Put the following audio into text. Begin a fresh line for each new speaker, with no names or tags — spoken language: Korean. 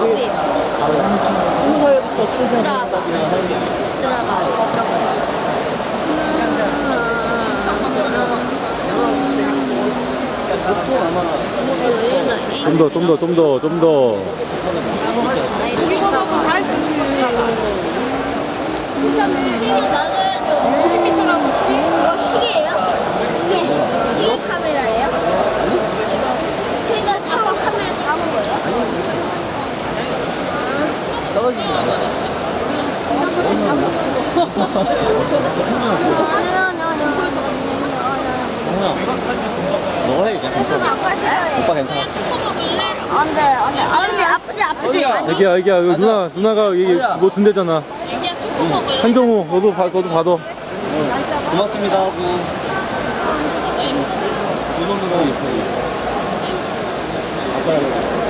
거기 스무 살부터 출산. 스트라바.
좀 더, 좀 더, 좀 더, 좀 더.
우리보다 더할수 있는. 나는
떨어지면 너해 괜찮아 오빠 괜찮아
안돼 안돼 안돼 아프지. 아프지
애기야 애기야 이거 누나 누나가 여기 뭐 준대잖아. 애기야 초코 먹을래? 한정우 너도 받 너도 받아
고맙습니다 하고. 이 정도면
예뻐요
아빠야.